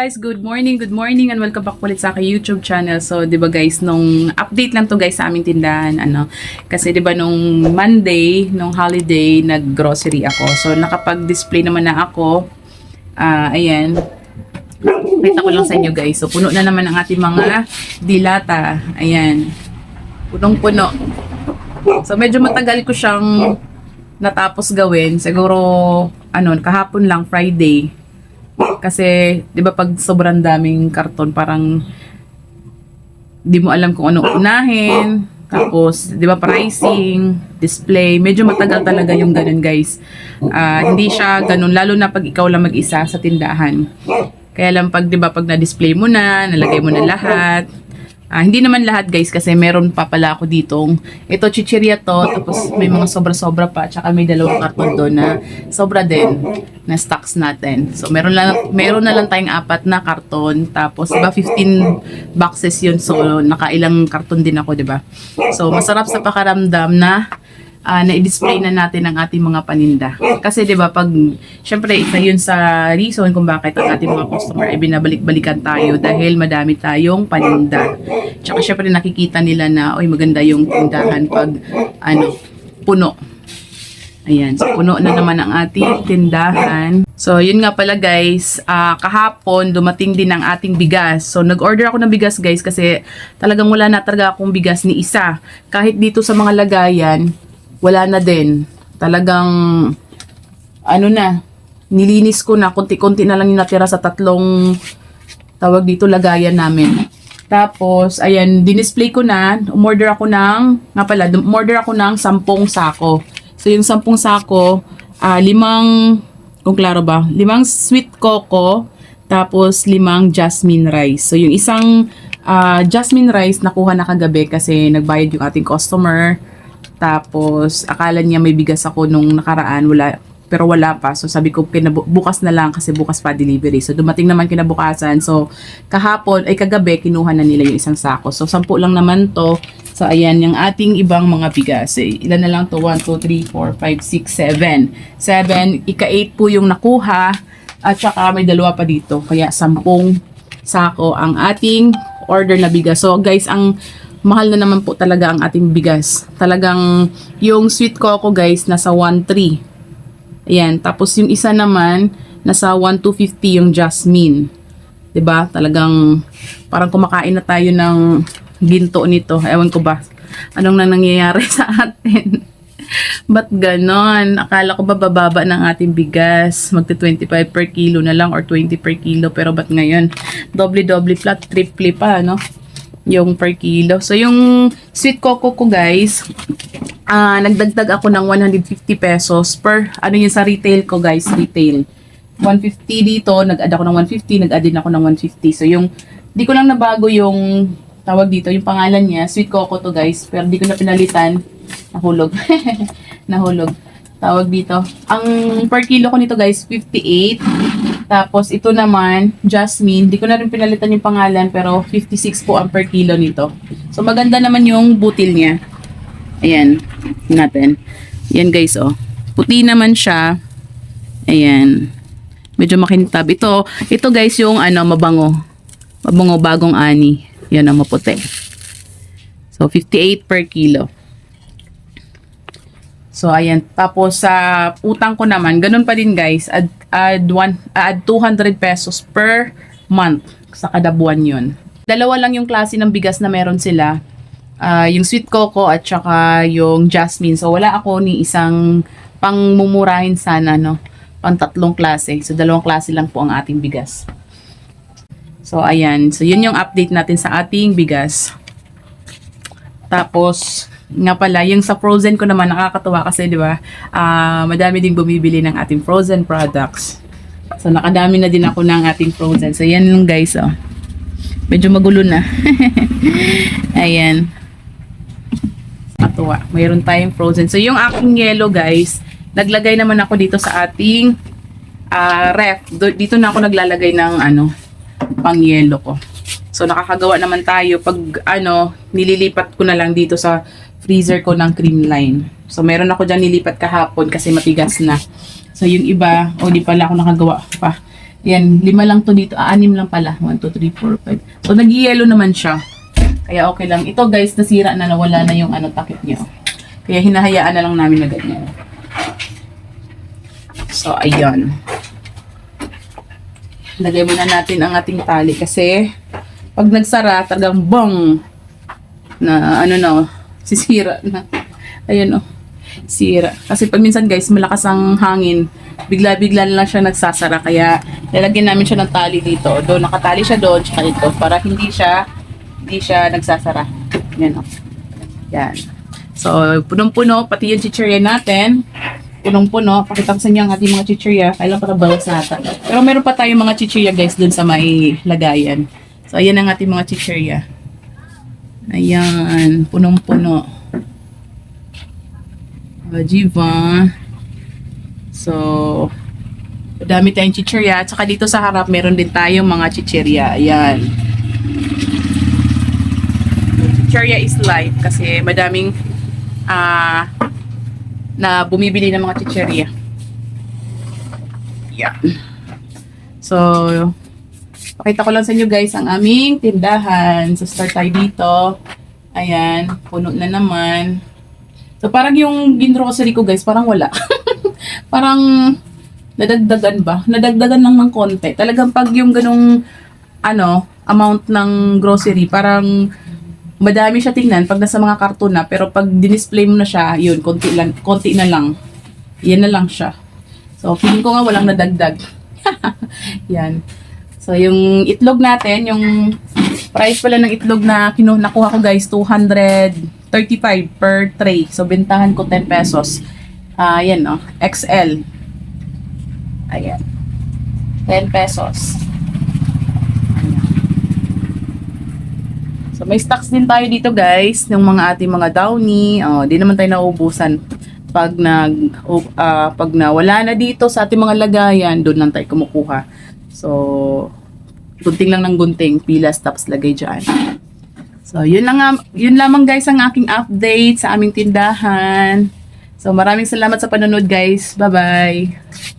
guys! Good morning, good morning and welcome back ulit sa aking YouTube channel. So, 'di ba guys, nung update lang to guys sa aming tindahan, ano, kasi 'di ba nung Monday, nung holiday, nag-grocery ako. So, nakapag-display naman na ako. Ah, ayan. Kita ko lang sa inyo guys. So, puno na naman ang ating mga dilata. Ayan. Punong-puno. So, medyo matagal ko siyang natapos gawin. Siguro, ano, kahapon lang, Friday. Kasi, di ba pag sobrang daming karton, parang di mo alam kung anong unahin. Tapos, di ba, pricing, display. Medyo matagal talaga yung ganun, guys. Ah, hindi siya ganun, lalo na pag ikaw lang mag-isa sa tindahan. Kaya lang pag, di ba, pag na-display mo na, nalagay mo na lahat. Ah, hindi naman lahat guys kasi meron pa pala ako ditong ito chichirya to tapos may mga sobra-sobra pa tsaka may dalawang karton doon na sobra din na stocks natin. So meron lang meron na lang tayong apat na karton tapos iba 15 boxes yun so nakailang karton din ako, 'di ba? So masarap sa pakaramdam na ah, na-display na natin ang ating mga paninda. Kasi 'di ba pag syempre isa 'yun sa reason kung bakit ang ating mga customer ay binabalik-balikan tayo dahil madami tayong paninda. Tsaka syempre nakikita nila na oy maganda yung tindahan pag ano puno. Ayan, so puno na naman ang ating tindahan. So, yun nga pala guys, ah, kahapon dumating din ang ating bigas. So, nag-order ako ng bigas guys kasi talagang wala na talaga akong bigas ni isa. Kahit dito sa mga lagayan, wala na din. Talagang, ano na, nilinis ko na, konti-konti na lang yung natira sa tatlong, tawag dito, lagayan namin. Tapos, ayan, dinisplay ko na, umorder ako ng, nga pala, umorder ako ng sampung sako. So, yung sampung sako, ah, limang, kung klaro ba, limang sweet coco, tapos limang jasmine rice. So, yung isang ah, jasmine rice nakuha na kagabi kasi nagbayad yung ating customer. Tapos, akala niya may bigas ako nung nakaraan, wala, pero wala pa. So, sabi ko, bukas na lang kasi bukas pa delivery. So, dumating naman kinabukasan. So, kahapon, ay kagabi, kinuha na nila yung isang sako. So, sampu lang naman to. So, ayan, yung ating ibang mga bigas. Eh, ilan na lang to? 1, 2, 3, 4, 5, 6, 7. 7, ika-8 po yung nakuha. At saka may dalawa pa dito. Kaya, sampung sako ang ating order na bigas. So, guys, ang mahal na naman po talaga ang ating bigas. Talagang yung sweet coco guys nasa 1.3. Ayan, tapos yung isa naman nasa 1.250 yung jasmine. 'Di ba? Talagang parang kumakain na tayo ng ginto nito. Ewan ko ba anong na nangyayari sa atin. Ba't ganon? Akala ko ba bababa ng ating bigas? Magti 25 per kilo na lang or 20 per kilo. Pero ba't ngayon? Doble-doble flat, triple pa, no? Yung per kilo. So, yung sweet coco ko, guys, ah nagdagdag ako ng 150 pesos per, ano yun sa retail ko, guys, retail. 150 dito, nag-add ako ng 150, nag-add din ako ng 150. So, yung, di ko lang nabago yung, tawag dito, yung pangalan niya, sweet coco to, guys. Pero di ko na pinalitan. Nahulog. Nahulog. Tawag dito. Ang per kilo ko nito guys, 58. Tapos ito naman, jasmine. Di ko na rin pinalitan yung pangalan pero 56 po ang per kilo nito. So maganda naman yung butil niya. Ayan. Natin. Ayan guys oh. Puti naman siya. Ayan. Medyo makintab. Ito, ito guys yung ano, mabango. Mabango bagong ani. Yan ang maputi. So 58 per kilo. So, ayan. Tapos, sa utang ko naman, ganun pa din guys. Add, add, one, add 200 pesos per month sa kada buwan yun. Dalawa lang yung klase ng bigas na meron sila. Ah, yung sweet coco at saka yung jasmine. So, wala ako ni isang pangmumurahin sana, no? Pang tatlong klase. So, dalawang klase lang po ang ating bigas. So, ayan. So, yun yung update natin sa ating bigas. Tapos, nga pala, yung sa frozen ko naman, nakakatuwa kasi, di ba, ah, madami ding bumibili ng ating frozen products. So, nakadami na din ako ng ating frozen. So, yan yung guys, oh. Medyo magulo na. Ayan. Katuwa. Mayroon tayong frozen. So, yung aking yellow, guys, naglagay naman ako dito sa ating ah, ref. Dito na ako naglalagay ng, ano, pang yellow ko. So, nakakagawa naman tayo pag, ano, nililipat ko na lang dito sa freezer ko ng cream line. So, meron ako dyan nilipat kahapon kasi matigas na. So, yung iba, o di pala ako nakagawa pa. Yan, lima lang to dito. Ah, anim lang pala. 1, 2, 3, 4, 5. So, nag-yellow naman siya. Kaya okay lang. Ito guys, nasira na, nawala na yung ano, takip niya. Kaya hinahayaan na lang namin na ganyan. So, ayan. Lagay muna natin ang ating tali kasi pag nagsara, talagang bong na ano na, oh, sisira na. Ayun oh, sira. Kasi pag guys, malakas ang hangin, bigla-bigla lang siya nagsasara. Kaya lalagyan namin siya ng tali dito. Doon, nakatali siya doon, tsaka ito, para hindi siya, hindi siya nagsasara. Yan oh. Yan. So, punong-puno, pati yung chichirya natin. Punong-puno. Pakita ko sa inyo ang ating mga chichirya. Kailan para bawas na ata. Pero meron pa tayong mga chichirya guys dun sa may lagayan. So, ayan ang ating mga chichirya. Ayan. Punong-puno. Uh, Jiva. So, dami tayong chichirya. At saka dito sa harap, meron din tayong mga chichirya. Ayan. Chichirya is life kasi madaming ah na bumibili ng mga chichirya. Yeah. So, pakita ko lang sa inyo guys ang aming tindahan. So, start tayo dito. Ayan, puno na naman. So, parang yung ginrocery ko guys, parang wala. parang nadagdagan ba? Nadagdagan lang ng konti. Talagang pag yung ganong ano, amount ng grocery, parang madami siya tingnan pag nasa mga karton na, pero pag dinisplay mo na siya, yun, konti, lang, konti na lang. Yan na lang siya. So, feeling ko nga walang nadagdag. Yan. So, yung itlog natin, yung price pala ng itlog na kinu nakuha ko guys, 235 per tray. So, bentahan ko 10 pesos. Ah, yan no, XL. Ayan. 10 pesos. So, may stocks din tayo dito guys, ng mga ating mga downy. Oh, di naman tayo nauubusan. Pag nag uh, pag nawala na dito sa ating mga lagayan, doon lang tayo kumukuha. So, gunting lang ng gunting, pilas tapos lagay diyan. So, yun lang nga- yun lamang guys ang aking update sa aming tindahan. So, maraming salamat sa panonood guys. Bye-bye.